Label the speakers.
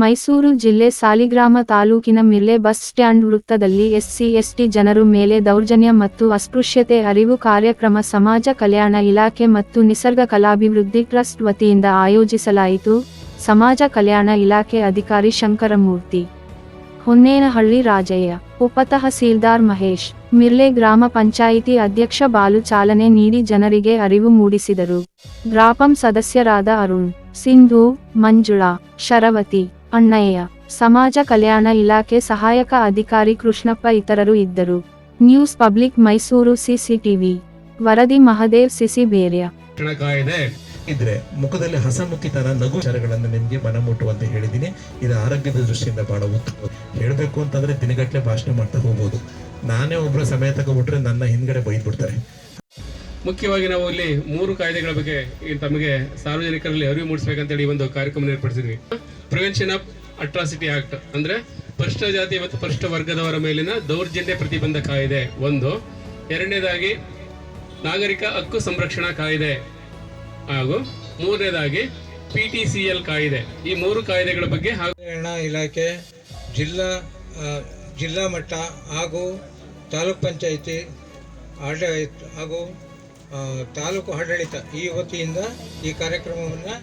Speaker 1: ಮೈಸೂರು ಜಿಲ್ಲೆ ಸಾಲಿಗ್ರಾಮ ತಾಲೂಕಿನ Mirle bus stand ವೃತ್ತದಲ್ಲಿ ಎಸ್ಸಿ, ಎಸ್ಟಿ ಜನರು ಮೇಲೆ ದೌರ್ಜನ್ಯ ಮತ್ತು ಅಸ್ಪೃಶ್ಯತೆ ಅರಿವು ಕಾರ್ಯಕ್ರಮ ಸಮಾಜ ಕಲ್ಯಾಣ ಇಲಾಖೆ ಮತ್ತು ನಿಸರ್ಗ ಕಲಾಭಿವೃದ್ಧಿ ಟ್ರಸ್ಟ್ ವತಿಯಿಂದ ಆಯೋಜಿಸಲಾಯಿತು. ಸಮಾಜ ಕಲ್ಯಾಣ ಇಲಾಖೆ ಅಧಿಕಾರಿ ಶಂಕರಮೂರ್ತಿ, ಹೊನ್ನೇನಹಳ್ಳಿ ರಾಜಯ್ಯ ಉಪತಹಸೀಲ್ದಾರ್ ಮಹೇಶ್ ಮಿರ್ಲೆ ಗ್ರಾಮ ಪಂಚಾಯಿತಿ ಅಧ್ಯಕ್ಷ ಬಾಲು ಚಾಲನೆ ನೀಡಿ ಜನರಿಗೆ ಅರಿವು ಮೂಡಿಸಿದರು. ಗ್ರಾಪಂ ಸದಸ್ಯರಾದ ಅರುಣ್, ಸಿಂಧು, ಮಂಜುಳಾ, ಶರವತಿ ಅಣ್ಣಯ್ಯ ಸಮಾಜ ಕಲ್ಯಾಣ ಇಲಾಖೆ ಸಹಾಯಕ ಅಧಿಕಾರಿ ಕೃಷ್ಣಪ್ಪ ಇತರರು ಇದ್ದರು. News public Mysuru CCTV. ವರದಿ ಮಹದೇವ್ ಸಿಸಿ ಬೇರ್ಯ.
Speaker 2: ಕಾಯ್ದೆ
Speaker 3: ಇದ್ರೆ ಮುಖದಲ್ಲಿ ಹಸಮುಖಿತನ ನಗು ವಿಚಾರಗಳನ್ನು ನಿಮಗೆ ಮನಮುಟ್ಟುವಂತೆ ಹೇಳಿದ್ದೀನಿ. ಇದು ಆರೋಗ್ಯದ ದೃಷ್ಟಿಯಿಂದ ಬಹಳ ಉತ್ತಮ. ಹೇಳಬೇಕು ಅಂತಂದ್ರೆ ದಿನಗಟ್ಟಲೆ ಭಾಷಣ ಮಾಡ್ತಾ ಹೋಗ್ಬೋದು. ನಾನೇ ಒಬ್ಬರ ಸಮಯ ತಗೊಬಿಟ್ರೆ ನನ್ನ ಹಿಂದ್ಗಡೆ ಬೈದ್ಬಿಡ್ತಾರೆ.
Speaker 2: ಮುಖ್ಯವಾಗಿ ನಾವು ಇಲ್ಲಿ ಮೂರು ಕಾಯ್ದೆಗಳ ಬಗ್ಗೆ ತಮಗೆ ಸಾರ್ವಜನಿಕರಲ್ಲಿ ಅರಿವು ಮೂಡಿಸಬೇಕಂತೇಳಿ ಒಂದು ಕಾರ್ಯಕ್ರಮ ಏರ್ಪಡಿಸಿದ್ವಿ. ಪ್ರಿವೆನ್ಷನ್ ಆಫ್ ಅಟ್ರಾಸಿಟಿ ಆಕ್ಟ್ ಅಂದ್ರೆ ಪರಿಷ್ಠ ಜಾತಿ ಮತ್ತು ಪರಿಷ್ಠ ವರ್ಗದವರ ಮೇಲಿನ ದೌರ್ಜನ್ಯ ಪ್ರತಿಬಂಧ ಕಾಯಿದೆ ಒಂದು. ಎರಡನೇದಾಗಿ ನಾಗರಿಕ ಹಕ್ಕು ಸಂರಕ್ಷಣಾ ಕಾಯಿದೆ ಹಾಗೂ ಮೂರನೇದಾಗಿ ಪಿ ಟಿ ಸಿ ಎಲ್ ಕಾಯಿದೆ. ಈ ಮೂರು ಕಾಯ್ದೆಗಳ ಬಗ್ಗೆ
Speaker 4: ಇಲಾಖೆ, ಜಿಲ್ಲಾ ಜಿಲ್ಲಾ ಮಟ್ಟ ಹಾಗೂ ತಾಲೂಕ್ ಪಂಚಾಯಿತಿ ಆಡಳಿತ ಹಾಗೂ ತಾಲೂಕು ಆಡಳಿತ ಈ ವತಿಯಿಂದ ಈ ಕಾರ್ಯಕ್ರಮವನ್ನು